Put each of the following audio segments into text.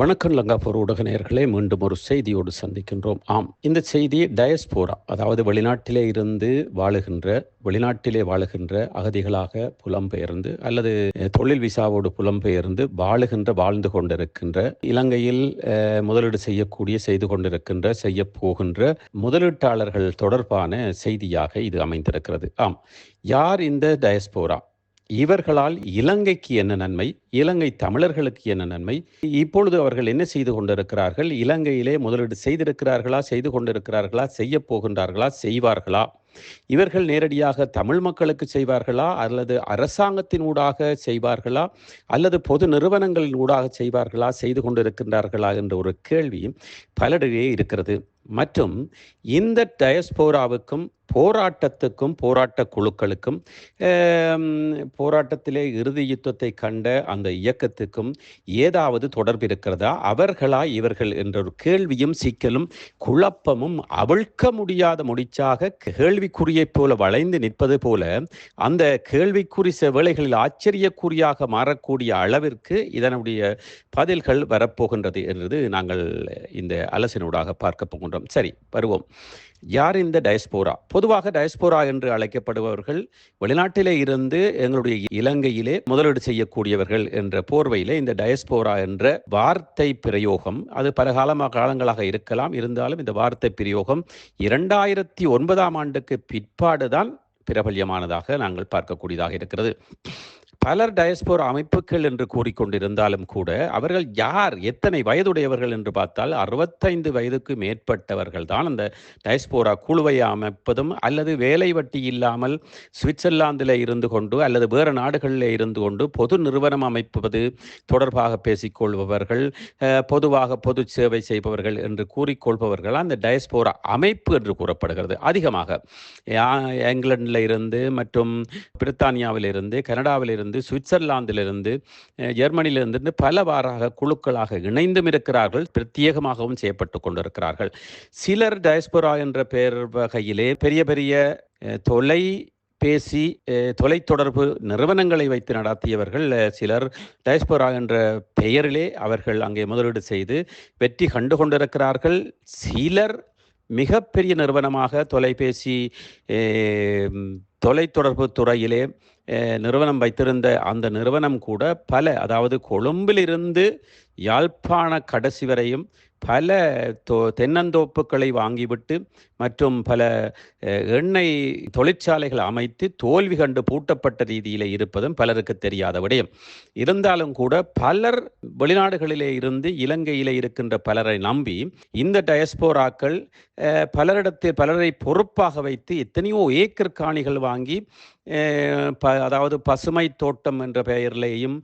வணக்கம் லங்காபூர் ஊடக நேயர்களே மீண்டும் ஒரு செய்தியோடு சந்திக்கின்றோம். ஆம் இந்த செய்தி டயஸ்போரா அதாவது வெளிநாட்டிலே இருந்து வாழுகின்ற வெளிநாட்டிலே வாழுகின்ற அகதிகளாக புலம்பெயர்ந்து அல்லது தொழில் விசாவோடு புலம்பெயர்ந்து வாழுகின்ற வாழ்ந்து கொண்டிருக்கின்ற இலங்கையில் முதலீடு செய்யக்கூடிய செய்து கொண்டிருக்கின்ற செய்ய போகின்ற முதலீட்டாளர்கள் தொடர்பான செய்தியாக இது அமைந்திருக்கிறது. ஆம் யார் இந்த டயஸ்போரா? இவர்களால் இலங்கைக்கு என்ன நன்மை? இலங்கை தமிழர்களுக்கு என்ன நன்மை? இப்பொழுது அவர்கள் என்ன செய்து கொண்டிருக்கிறார்கள்? இலங்கையிலே முதலீடு செய்திருக்கிறார்களா? செய்து கொண்டிருக்கிறார்களா? செய்ய போகின்றார்களா? செய்வார்களா? இவர்கள் நேரடியாக தமிழ் மக்களுக்கு செய்வார்களா? அல்லது அரசாங்கத்தின் ஊடாக செய்வார்களா? அல்லது பொது நிறுவனங்களின் ஊடாக செய்வார்களா? செய்து கொண்டிருக்கின்றார்களா? என்ற ஒரு கேள்வி பலரிடையே இருக்கிறது. மற்றும் இந்த டயஸ்போராவுக்கும் போராட்டத்துக்கும் போராட்ட குழுக்களுக்கும் போராட்டத்திலே இறுதி யுத்தத்தை கண்ட அந்த இயக்கத்துக்கும் ஏதாவது தொடர்பு இருக்கிறதா? அவர்களா இவர்கள் என்ற ஒரு கேள்வியும் சிக்கலும் குழப்பமும் அவிழ்க்க முடியாத முடிச்சாக கேள்விக்குறியைப் போல வளைந்து நிற்பது போல அந்த கேள்விக்குறி சில வேளைகளில் ஆச்சரியக்குறியாக மாறக்கூடிய அளவிற்கு இதனுடைய பதில்கள் வரப்போகின்றது என்றது நாங்கள் இந்த அலசினூடாக பார்க்க போகின்றோம். சரி வருவோம். யார் இந்த டயஸ்போரா? பொதுவாக டயஸ்போரா என்று அழைக்கப்படுபவர்கள் வெளிநாட்டிலே இருந்து எங்களுடைய இலங்கையிலே முதலீடு செய்யக்கூடியவர்கள் என்ற போர்வையிலே இந்த டயஸ்போரா என்ற வார்த்தை பிரயோகம் அது பல காலமாக காலங்களாக இருக்கலாம். இருந்தாலும் இந்த வார்த்தை பிரயோகம் இரண்டாயிரத்தி ஒன்பதாம் ஆண்டுக்கு பிற்பாடுதான் பிரபல்யமானதாக நாங்கள் பார்க்கக்கூடியதாக இருக்கிறது. பலர் டயஸ்போர் அமைப்புகள் என்று கூறிக்கொண்டிருந்தாலும் கூட அவர்கள் யார் எத்தனை வயதுடையவர்கள் என்று பார்த்தால் அறுபத்தைந்து வயதுக்கு மேற்பட்டவர்கள் தான் அந்த டயஸ்போரா குழுவை அமைப்பதும் அல்லது வேலை வட்டி இல்லாமல் சுவிட்சர்லாந்தில் இருந்து கொண்டு அல்லது வேறு நாடுகளில் இருந்து கொண்டு பொது நிறுவனம் அமைப்பது தொடர்பாக பேசிக்கொள்பவர்கள் பொதுவாக பொது சேவை செய்பவர்கள் என்று கூறிக்கொள்பவர்கள் அந்த டயஸ்போரா அமைப்பு என்று கூறப்படுகிறது. அதிகமாக யா- இங்கிலாந்தில் இருந்து மற்றும் இருந்து இருந்து சுவிட்சர்லாந்திலிருந்து அஹ், ஜெர்மனியிலிருந்து பலவாறாக குழுக்களாக இணைந்தும் இருக்கிறார்கள் பிரத்யேகமாகவும் செய்யப்பட்டு கொண்டிருக்கிறார்கள். சிலர் டயஸ்போரா என்ற பெயர் வகையிலே பெரிய பெரிய தொலை பேசி தொலைத்தொடர்பு நிறுவனங்களை வைத்து நடத்தியவர்கள் சிலர் டயஸ்போரா என்ற பெயரிலே அவர்கள் அங்கே முதலீடு செய்து வெற்றி கண்டு கொண்டிருக்கிறார்கள். சிலர் மிகப்பெரிய நிறுவனமாக தொலைபேசி தொலைத்தொடர்பு துறையிலே நிறுவனம் வைத்திருந்த அந்த நிறுவனம் கூட பல அதாவது கொழும்பிலிருந்து யாழ்ப்பாண கடைசி வரையும் பல தோ தென்னந்தோப்புக்களை வாங்கிவிட்டு மற்றும் பல எண்ணெய் தொழிற்சாலைகள் அமைத்து தோல்வி கண்டு பூட்டப்பட்ட ரீதியிலே இருப்பதும் பலருக்கு தெரியாத விடயம். இருந்தாலும் கூட பலர் வெளிநாடுகளிலே இருந்து இலங்கையிலே இருக்கின்ற பலரை நம்பி இந்த டயஸ்போராக்கள் அஹ், பலரிடத்தில் பலரை பொறுப்பாக வைத்து எத்தனையோ ஏக்கர் காணிகள் வாங்கி ப அதாவது பசுமை தோட்டம் என்ற பெயரிலேயும்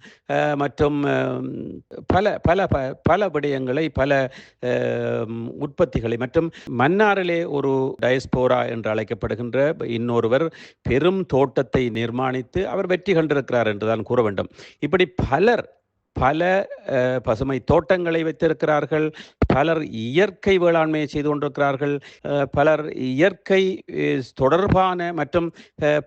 மற்றும் பல பல ப- பல விடயங்களை பல உற்பத்திகளை மற்றும் மன்னாரிலே ஒரு டயஸ்போரா என்று அழைக்கப்படுகின்ற இன்னொருவர் பெரும் தோட்டத்தை நிர்மாணித்து அவர் வெற்றி கண்டிருக்கிறார் என்றுதான் கூற வேண்டும். இப்படி பலர் பல பசுமை தோட்டங்களை வைத்திருக்கிறார்கள். பலர் இயற்கை வேளாண்மையை செய்து கொண்டிருக்கிறார்கள். பலர் இயற்கை தொடர்பான மற்றும்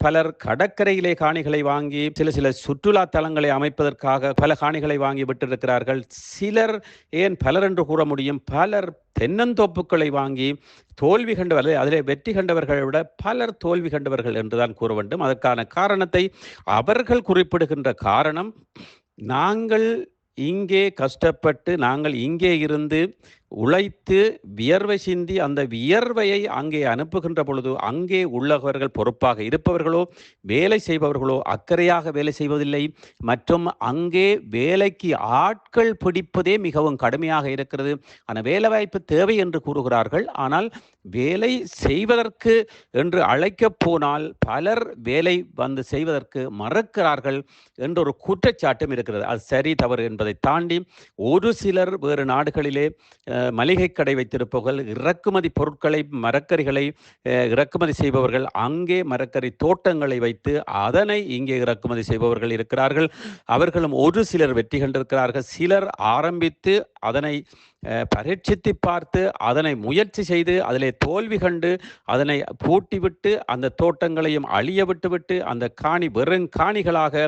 பலர் கடற்கரையிலே காணிகளை வாங்கி சில சில சுற்றுலா தலங்களை அமைப்பதற்காக பல காணிகளை வாங்கி விட்டிருக்கிறார்கள். சிலர் ஏன் பலர் என்று கூற முடியும்? பலர் தென்னந்தோப்புக்களை வாங்கி தோல்வி கண்டவர்கள் அதிலே வெற்றி கண்டவர்களை விட பலர் தோல்வி கண்டவர்கள் என்றுதான் கூற வேண்டும். அதற்கான காரணத்தை அவர்கள் குறிப்பிடுகின்ற காரணம் நாங்கள் இங்கே கஷ்டப்பட்டு நாங்கள் இங்கே இருந்து உழைத்து வியர்வை சிந்தி அந்த வியர்வையை அங்கே அனுப்புகின்ற பொழுது அங்கே உள்ளவர்கள் பொறுப்பாக இருப்பவர்களோ வேலை செய்பவர்களோ அக்கறையாக வேலை செய்வதில்லை. மற்றும் அங்கே வேலைக்கு ஆட்கள் பிடிப்பதே மிகவும் கடுமையாக இருக்கிறது. ஆனால் வேலைவாய்ப்பு தேவை என்று கூறுகிறார்கள். ஆனால் வேலை செய்வதற்கு என்று அழைக்கப் போனால் பலர் வேலை வந்து செய்வதற்கு மறுக்கிறார்கள் என்ற ஒரு குற்றச்சாட்டும் இருக்கிறது. அது சரி தவறு என்பதை தாண்டி ஒரு சிலர் வேறு நாடுகளிலே மளிகை கடை வைத்திருப்பவர்கள் இறக்குமதி பொருட்களை மரக்கறிகளை இறக்குமதி செய்பவர்கள் அங்கே மரக்கறி தோட்டங்களை வைத்து அதனை இங்கே இறக்குமதி செய்பவர்கள் இருக்கிறார்கள். அவர்களும் ஒரு சிலர் வெற்றி கண்டிருக்கிறார்கள். சிலர் ஆரம்பித்து அதனை பரீட்சித்து பார்த்து அதனை முயற்சி செய்து அதிலே தோல்வி கண்டு அதனை பூட்டிவிட்டு அந்த தோட்டங்களையும் அழிய விட்டுவிட்டு அந்த காணி வெறும் காணிகளாக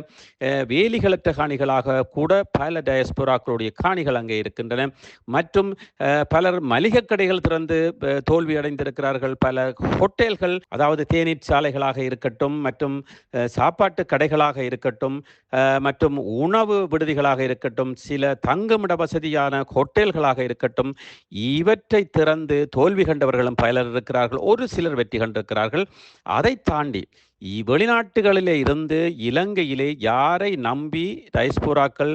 வேலிகளற்ற காணிகளாக கூட பல டயஸ்போராக்களுடைய காணிகள் அங்கே இருக்கின்றன. மற்றும் பலர் மளிகை கடைகள் திறந்து தோல்வி அடைந்திருக்கிறார்கள். பல ஹோட்டல்கள் அதாவது தேநீர் சாலைகளாக இருக்கட்டும் மற்றும் சாப்பாட்டு கடைகளாக இருக்கட்டும் மற்றும் உணவு விடுதிகளாக இருக்கட்டும் சில தங்குமிட வசதியான ஹோட்டல்களாக இருக்கட்டும். இவற்றை திறந்து தோல்வி கண்டவர்களும் பலர் இருக்கிறார்கள். ஒரு சிலர் வெற்றி கண்டிருக்கிறார்கள். அதை தாண்டி வெளிநாட்டுகளிலே இருந்து இலங்கையிலே யாரை நம்பி டைஸ்போராக்கள்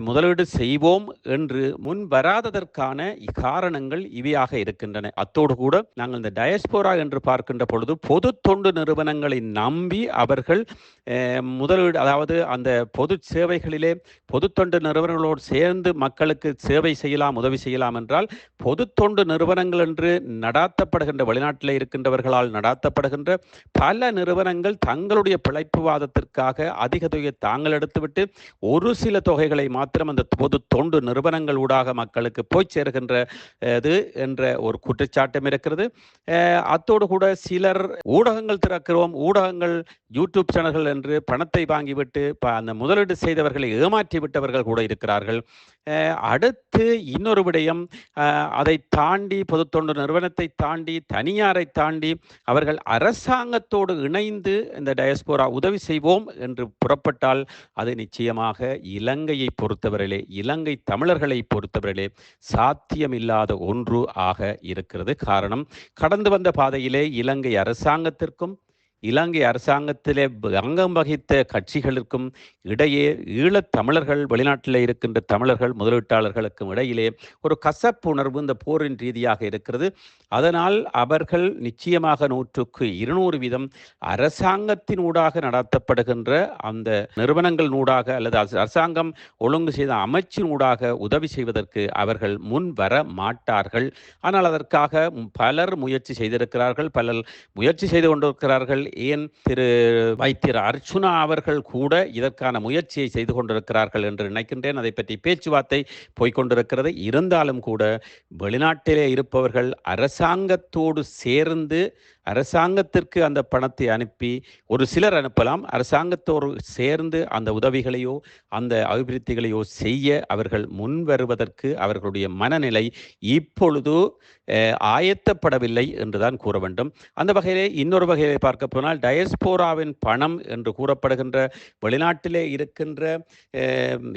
முதலீடு செய்வோம் என்று முன் வராததற்கான காரணங்கள் இவையாக இருக்கின்றன. அத்தோடு கூட நாங்கள் இந்த டயஸ்போரா என்று பார்க்கின்ற பொழுது பொது தொண்டு நிறுவனங்களை நம்பி அவர்கள் முதலீடு அதாவது அந்த பொது சேவைகளிலே பொது தொண்டு நிறுவனங்களோடு சேர்ந்து மக்களுக்கு சேவை செய்யலாம் உதவி செய்யலாம் என்றால் பொது தொண்டு நிறுவனங்கள் என்று நடாத்தப்படுகின்ற வெளிநாட்டில் இருக்கின்றவர்களால் நடாத்தப்படுகின்ற பல நிறுவனங்கள் தங்களுடைய பிழைப்புவாதத்திற்காக அதிக தொகையை தாங்கள் எடுத்துவிட்டு ஒரு சில தொகைகளை மாத்திரம் அந்த பொது தொண்டு நிறுவனங்கள் ஊடாக மக்களுக்கு போய் சேர்கின்ற இது என்ற ஒரு குற்றச்சாட்டம் இருக்கிறது. அத்தோடு கூட சிலர் ஊடகங்கள் திறக்கிறோம் ஊடகங்கள் யூடியூப் சேனல்கள் என்று பணத்தை வாங்கிவிட்டு அந்த முதலீடு செய்தவர்களை ஏமாற்றி விட்டவர்கள் கூட இருக்கிறார்கள். அடுத்து இன்னொரு விடயம் அதை தாண்டி பொது தொண்டு நிறுவனத்தை தாண்டி தனியாரை தாண்டி அவர்கள் அரசாங்கத்தோடு இணைந்து இந்த டயஸ்போரா உதவி செய்வோம் என்று புறப்பட்டால் அது நிச்சயமாக இலங்கையை பொறுத்தவரையிலே இலங்கை தமிழர்களை பொறுத்தவரையிலே சாத்தியமில்லாத ஒன்று ஆக இருக்கிறது. காரணம் கடந்து வந்த பாதையிலே இலங்கை அரசாங்கத்திற்கும் இலங்கை அரசாங்கத்திலே அங்கம் வகித்த கட்சிகளுக்கும் இடையே ஈழத் தமிழர்கள் வெளிநாட்டில் இருக்கின்ற தமிழர்கள் முதலீட்டாளர்களுக்கும் இடையிலே ஒரு கசப்புணர்வு இந்த போரின் ரீதியாக இருக்கிறது. அதனால் அவர்கள் நிச்சயமாக நூற்றுக்கு இருநூறு வீதம் அரசாங்கத்தின் ஊடாக நடத்தப்படுகின்ற அந்த நிறுவனங்கள் ஊடாக அல்லது அரசாங்கம் ஒழுங்கு செய்த அமைச்சின் ஊடாக உதவி செய்வதற்கு அவர்கள் முன் வர மாட்டார்கள். ஆனால் அதற்காக பலர் முயற்சி செய்திருக்கிறார்கள் பலர் முயற்சி செய்து கொண்டிருக்கிறார்கள். ஏன் திரு வைத்தியர் அர்ச்சுனா அவர்கள் கூட இதற்கான முயற்சியை செய்து கொண்டிருக்கிறார்கள் என்று நினைக்கின்றேன். அதை பற்றி பேச்சுவார்த்தை போய்கொண்டிருக்கிறது. இருந்தாலும் கூட வெளிநாட்டிலே இருப்பவர்கள் அரசாங்கத்தோடு சேர்ந்து அரசாங்கத்திற்கு அந்த பணத்தை அனுப்பி ஒரு சிலர் அனுப்பலாம். அரசாங்கத்தோடு சேர்ந்து அந்த உதவிகளையோ அந்த அபிவிருத்திகளையோ செய்ய அவர்கள் முன் வருவதற்கு அவர்களுடைய மனநிலை இப்பொழுது ஆயத்தப்படவில்லை என்றுதான் கூற வேண்டும். அந்த வகையிலே இன்னொரு வகையிலே பார்க்க போனால் டயஸ்போராவின் பணம் என்று கூறப்படுகின்ற வெளிநாட்டிலே இருக்கின்ற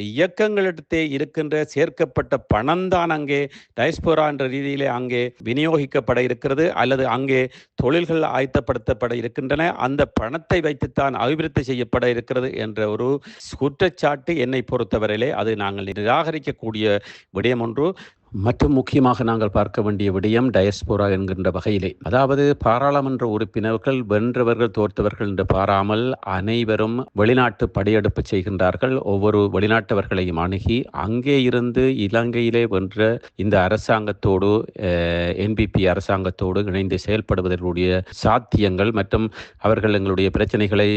இயக்கங்களிடத்தே இருக்கின்ற சேர்க்கப்பட்ட பணம் தான் அங்கே டயஸ்போரா என்ற ரீதியிலே அங்கே விநியோகிக்கப்பட இருக்கிறது. அல்லது அங்கே தொழில் தொழில்கள் ஆயத்தப்படுத்தப்பட இருக்கின்றன. அந்த பணத்தை வைத்துத்தான் அபிவிருத்தி செய்யப்பட இருக்கிறது என்ற ஒரு குற்றச்சாட்டு என்னை பொறுத்தவரையிலே அது நாங்கள் நிராகரிக்கக்கூடிய விடயம் ஒன்று. மற்றும் முக்கியமாக நாங்கள் பார்க்க வேண்டிய விடயம் டயஸ்போரா என்கின்ற வகையிலே. அதாவது பாராளுமன்ற உறுப்பினர்கள் வென்றவர்கள் தோற்றவர்கள் என்று பாராமல் அனைவரும் வெளிநாட்டு படையெடுப்பு செய்கின்றார்கள். ஒவ்வொரு வெளிநாட்டவர்களையும் அணுகி அங்கே இருந்து இலங்கையிலே வென்ற இந்த அரசாங்கத்தோடு என்பிபி அரசாங்கத்தோடு இணைந்து செயல்படுவதற்குரிய சாத்தியங்கள் மற்றும் அவர்கள் எங்களுடைய பிரச்சனைகளை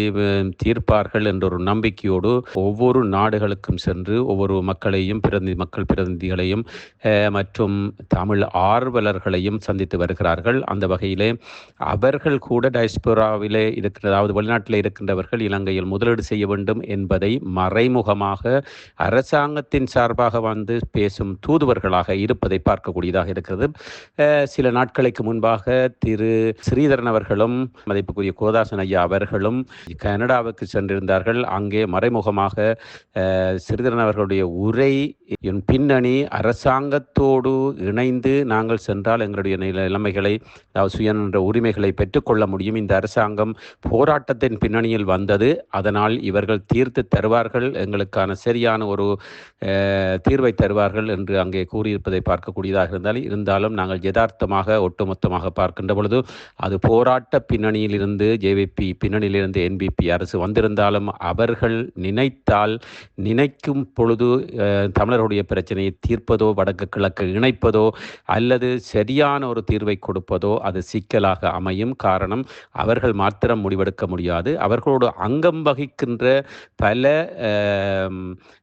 தீர்ப்பார்கள் என்ற ஒரு நம்பிக்கையோடு ஒவ்வொரு நாடுகளுக்கும் சென்று ஒவ்வொரு மக்களையும் பிரதி மக்கள் பிரதிநிதிகளையும் மற்றும் தமிழ் ஆர்வலர்களையும் சந்தித்து வருகிறார்கள். அந்த வகையிலே அவர்கள் கூட டயஸ்போராவிலே இருக்கிற அதாவது வெளிநாட்டில் இருக்கின்றவர்கள் இலங்கையில் முதலீடு செய்ய வேண்டும் என்பதை மறைமுகமாக அரசாங்கத்தின் சார்பாக வந்து பேசும் தூதுவர்களாக இருப்பதை பார்க்கக்கூடியதாக இருக்கிறது. சில நாட்களுக்கு முன்பாக திரு ஸ்ரீதரன் அவர்களும் மதிப்புக்குரிய கோதாசன் ஐயா அவர்களும் கனடாவுக்கு சென்றிருந்தார்கள். அங்கே மறைமுகமாக ஸ்ரீதரன் அவர்களுடைய உரை பின்னணி அரசாங்கத்தோடு இணைந்து நாங்கள் சென்றால் எங்களுடைய நிலைமைகளை சுயநன்ற உரிமைகளை பெற்றுக்கொள்ள முடியும். இந்த அரசாங்கம் போராட்டத்தின் பின்னணியில் வந்தது. அதனால் இவர்கள் தீர்த்து தருவார்கள். எங்களுக்கான சரியான ஒரு தீர்வை தருவார்கள் என்று அங்கே கூறியிருப்பதை பார்க்கக்கூடியதாக இருந்தால் இருந்தாலும் நாங்கள் யதார்த்தமாக ஒட்டுமொத்தமாக பார்க்கின்ற பொழுது அது போராட்ட பின்னணியில் இருந்து ஜேவிபி பின்னணியிலிருந்து என்பிபி அரசு வந்திருந்தாலும் அவர்கள் நினைத்தால் நினைக்கும் பொழுது தமிழருடைய பிரச்சனையை தீர்ப்பதோ வடக்கு அவர்களுக்கு இணைப்பதோ அல்லது சரியான ஒரு தீர்வை கொடுப்பதோ அது சிக்கலாக அமையும். காரணம் அவர்கள் மாத்திரம் முடிவெடுக்க முடியாது. அவர்களோடு அங்கம் வகிக்கின்ற பல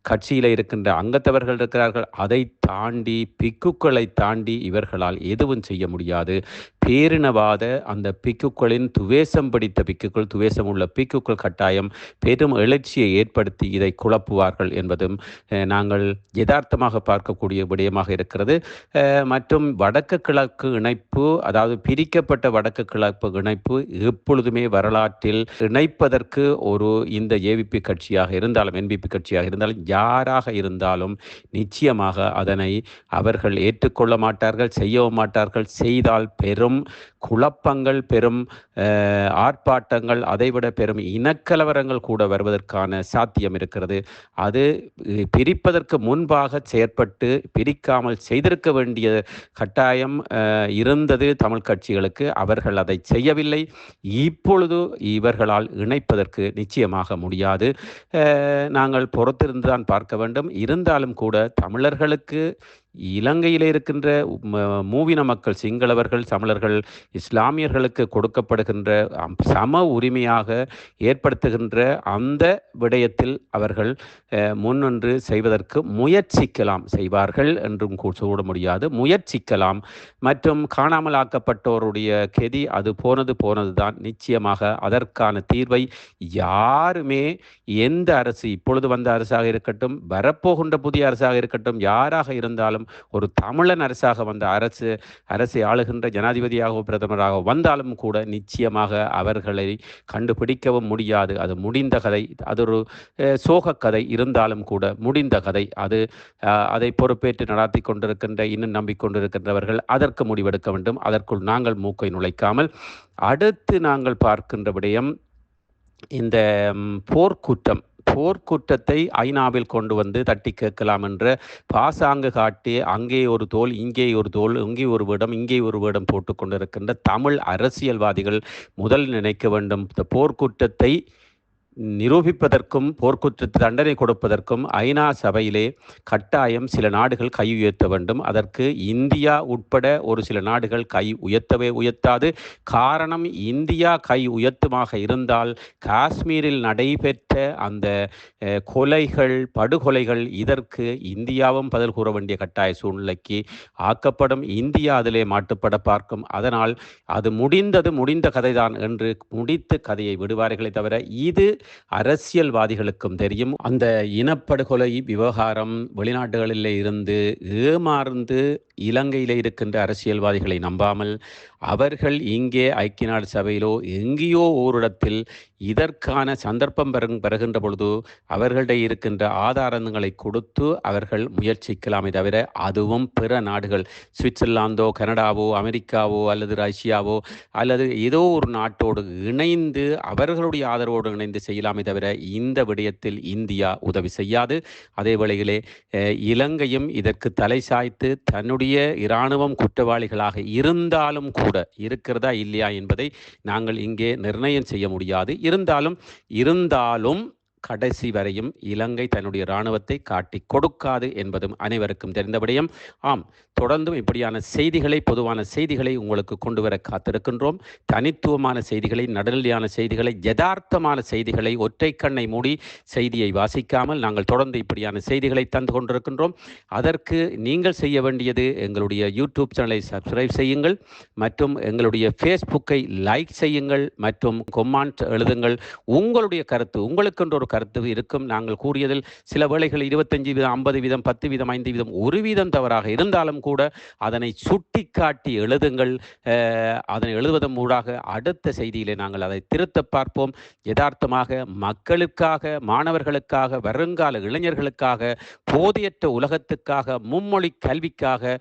கட்சியில் இருக்கின்ற அங்கத்தவர்கள் இருக்கிறார்கள். அதை தாண்டி பிக்குக்களை தாண்டி இவர்களால் எதுவும் செய்ய முடியாது. பேரினவாத அந்த பிக்குக்களின் துவேசம் படித்த பிக்குக்கள் துவேசம் உள்ள பிக்குக்கள் கட்டாயம் பெரும் எழுச்சியை ஏற்படுத்தி இதை குழப்புவார்கள் என்பதும் நாங்கள் யதார்த்தமாக பார்க்கக்கூடிய விடயமாக இருக்கிறது. மற்றும் வடக்கு கிழக்கு இணைப்பு அதாவது பிரிக்கப்பட்ட வடக்கு கிழக்கு இணைப்பு எப்பொழுதுமே வரலாற்றில் இணைப்பதற்கு ஒரு இந்த ஏவிபி கட்சியாக இருந்தாலும் என்பிபி கட்சியாக இருந்தாலும் யாராக இருந்தாலும் நிச்சயமாக அதன் அவர்கள் ஏற்றுக்கொள்ள மாட்டார்கள் செய்யவும் மாட்டார்கள் செய்தால் பெரும் குழப்பங்கள் பெரும் ஆர்ப்பாட்டங்கள் அதைவிட பெரும் இனக்கலவரங்கள் கூட வருவதற்கான சாத்தியம் இருக்கிறது. அது பிரிப்பதற்கு முன்பாக செயற்பட்டு பிரிக்காமல் செய்திருக்க வேண்டிய கட்டாயம் இருந்தது தமிழ் கட்சிகளுக்கு. அவர்கள் அதை செய்யவில்லை. இப்பொழுது இவர்களால் இணைப்பதற்கு நிச்சயமாக முடியாது. நாங்கள் பொறுத்திருந்து தான் பார்க்க வேண்டும். இருந்தாலும் கூட தமிழர்களுக்கு இலங்கையில் இருக்கின்ற மூவின மக்கள் சிங்களவர்கள் தமிழர்கள் இஸ்லாமியர்களுக்கு கொடுக்கப்படுகின்ற சம உரிமையாக ஏற்படுத்துகின்ற அந்த விடயத்தில் அவர்கள் முன்னின்று செய்வதற்கு முயற்சிக்கலாம் செய்வார்கள் என்றும் கூட முடியாது. முயற்சிக்கலாம். மற்றும் காணாமல் ஆக்கப்பட்டோருடைய கெதி அது போனது போனது தான் நிச்சயமாக அதற்கான தீர்வை யாருமே எந்த அரசு இப்பொழுது வந்த அரசாக இருக்கட்டும் வரப்போகின்ற புதிய அரசாக இருக்கட்டும் யாராக இருந்தாலும் ஒரு தமிழன் அரசாக வந்த அரசு அரசை ஆளுகின்ற ஜனாதிபதியாகவோ பிரதமராக வந்தாலும் கூட நிச்சயமாக அவர்களை கண்டுபிடிக்கவும் முடியாது. அது முடிந்த கதை அது ஒரு சோக கதை இருந்தாலும் கூட முடிந்த கதை. அது அதை பொறுப்பேற்று நடாத்தி கொண்டிருக்கின்ற இன்னும் நம்பிக்கொண்டிருக்கின்றவர்கள் அதற்கு முடிவெடுக்க வேண்டும். அதற்குள் நாங்கள் மூக்கை நுழைக்காமல் அடுத்து நாங்கள் பார்க்கின்ற விடயம் இந்த போர்க்குற்றம். போர்க்குற்றத்தை ஐநாவில் கொண்டு வந்து தட்டி கேட்கலாம் என்ற பாசாங்கு காட்டி அங்கே ஒரு தோல் இங்கே ஒரு தோல் இங்கே ஒரு விடம் இங்கே ஒரு விடம் போட்டுக்கொண்டிருக்கின்ற தமிழ் அரசியல்வாதிகள் முதல் நினைக்க வேண்டும். இந்த போர்க்குற்றத்தை நிரூபிப்பதற்கும் போர்க்குற்றத்து தண்டனை கொடுப்பதற்கும் ஐநா சபையிலே கட்டாயம் சில நாடுகள் கை உயர்த்த வேண்டும். அதற்கு இந்தியா உட்பட ஒரு சில நாடுகள் கை உயர்த்தவே உயர்த்தாது. காரணம் இந்தியா கை உயர்த்துமாக இருந்தால் காஷ்மீரில் நடைபெற்ற அந்த கொலைகள் படுகொலைகள் இதற்கு இந்தியாவும் பதில் கூற வேண்டிய கட்டாய சூழ்நிலைக்கு ஆக்கப்படும். இந்தியா அதிலே மாட்டுப்பட பார்க்கும். அதனால் அது முடிந்தது முடிந்த கதைதான் என்று முடித்து கதையை விடுவார்களே தவிர இது அரசியல்வாதிகளுக்கும் தெரியும். அந்த இனப்படுகொலை விவகாரம் வெளிநாடுகளில் இருந்து ஏமாறுந்து இலங்கையில் இருக்கின்ற அரசியல்வாதிகளை நம்பாமல் அவர்கள் இங்கே ஐக்கிய நாடு சபையிலோ எங்கேயோ ஓரிடத்தில் இதற்கான சந்தர்ப்பம் பெறு பெறுகின்ற பொழுது அவர்களிடையே இருக்கின்ற ஆதாரங்களை கொடுத்து அவர்கள் முயற்சிக்கலாமே தவிர அதுவும் பிற நாடுகள் சுவிட்சர்லாந்தோ கனடாவோ அமெரிக்காவோ அல்லது ரஷ்யாவோ அல்லது ஏதோ ஒரு நாட்டோடு இணைந்து அவர்களுடைய ஆதரவோடு இணைந்து செய்யலாமே தவிர இந்த விடயத்தில் இந்தியா உதவி செய்யாது. அதே வேளையிலே இலங்கையும் இதற்கு தலை சாய்த்து தன்னுடைய இராணுவம் குற்றவாளிகளாக இருந்தாலும் கூட இருக்கிறதா இல்லையா என்பதை நாங்கள் இங்கே நிர்ணயம் செய்ய முடியாது. இருந்தாலும் இருந்தாலும் கடைசி வரையும் இலங்கை தன்னுடைய இராணுவத்தை காட்டி கொடுக்காது என்பதும் அனைவருக்கும் தெரிந்த விடயம். ஆம் தொடர்ந்தும் இப்படியான செய்திகளை பொதுவான செய்திகளை உங்களுக்கு கொண்டு வர காத்திருக்கின்றோம். தனித்துவமான செய்திகளை நடுநிலையான செய்திகளை யதார்த்தமான செய்திகளை ஒற்றை கண்ணை மூடி செய்தியை வாசிக்காமல் நாங்கள் தொடர்ந்து இப்படியான செய்திகளை தந்து கொண்டிருக்கின்றோம். அதற்கு நீங்கள் செய்ய வேண்டியது எங்களுடைய யூடியூப் சேனலை சப்ஸ்கிரைப் செய்யுங்கள் மற்றும் எங்களுடைய ஃபேஸ்புக்கை லைக் செய்யுங்கள் மற்றும் கொமாண்ட் எழுதுங்கள். உங்களுடைய கருத்து உங்களுக்கென்று ஒரு கருத்து இருக்கும். நாங்கள் கூறியதில் சில வேளைகள் இருபத்தஞ்சு வீதம் ஐம்பது வீதம் பத்து வீதம் ஐந்து வீதம் ஒரு வீதம் தவறாக இருந்தாலும் கூட அதனை சுட்டி காட்டி எழுதுங்கள் அதனை எழுதுவதன் மூடாக அடுத்த செய்தியிலே நாங்கள் அதை திருத்த பார்ப்போம். யதார்த்தமாக மக்களுக்காக மாணவர்களுக்காக வருங்கால இளைஞர்களுக்காக போதியற்ற உலகத்துக்காக மும்மொழி கல்விக்காக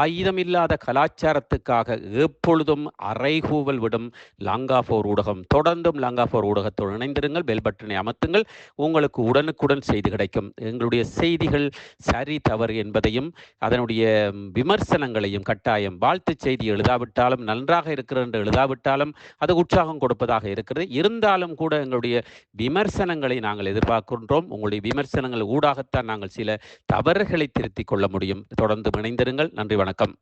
ஆயுதமில்லாத கலாச்சாரத்துக்காக எப்பொழுதும் அறைகூவல் விடும் லங்காபோர் ஊடகம். தொடர்ந்தும் லங்காபோர் ஊடகத்தோடு இணைந்திருங்கள். பெல் பட்டனை அமர்த்துங்கள். உங்களுக்கு உடனுக்குடன் செய்தி கிடைக்கும். எங்களுடைய செய்திகள் சரி தவறு என்பதையும் அதனுடைய விமர்சனங்களையும் கட்டாயம் வாழ்த்து செய்தி எழுதாவிட்டாலும் நன்றாக இருக்கிறது என்று எழுதாவிட்டாலும் அது உற்சாகம் கொடுப்பதாக இருக்கிறது. இருந்தாலும் கூட எங்களுடைய விமர்சனங்களை நாங்கள் எதிர்பார்க்கின்றோம். உங்களுடைய விமர்சனங்கள் ஊடாகத்தான் நாங்கள் சில தவறுகளை திருத்திக் கொள்ள முடியும். தொடர்ந்து இணைந்திருங்கள். நன்றி வணக்கம்.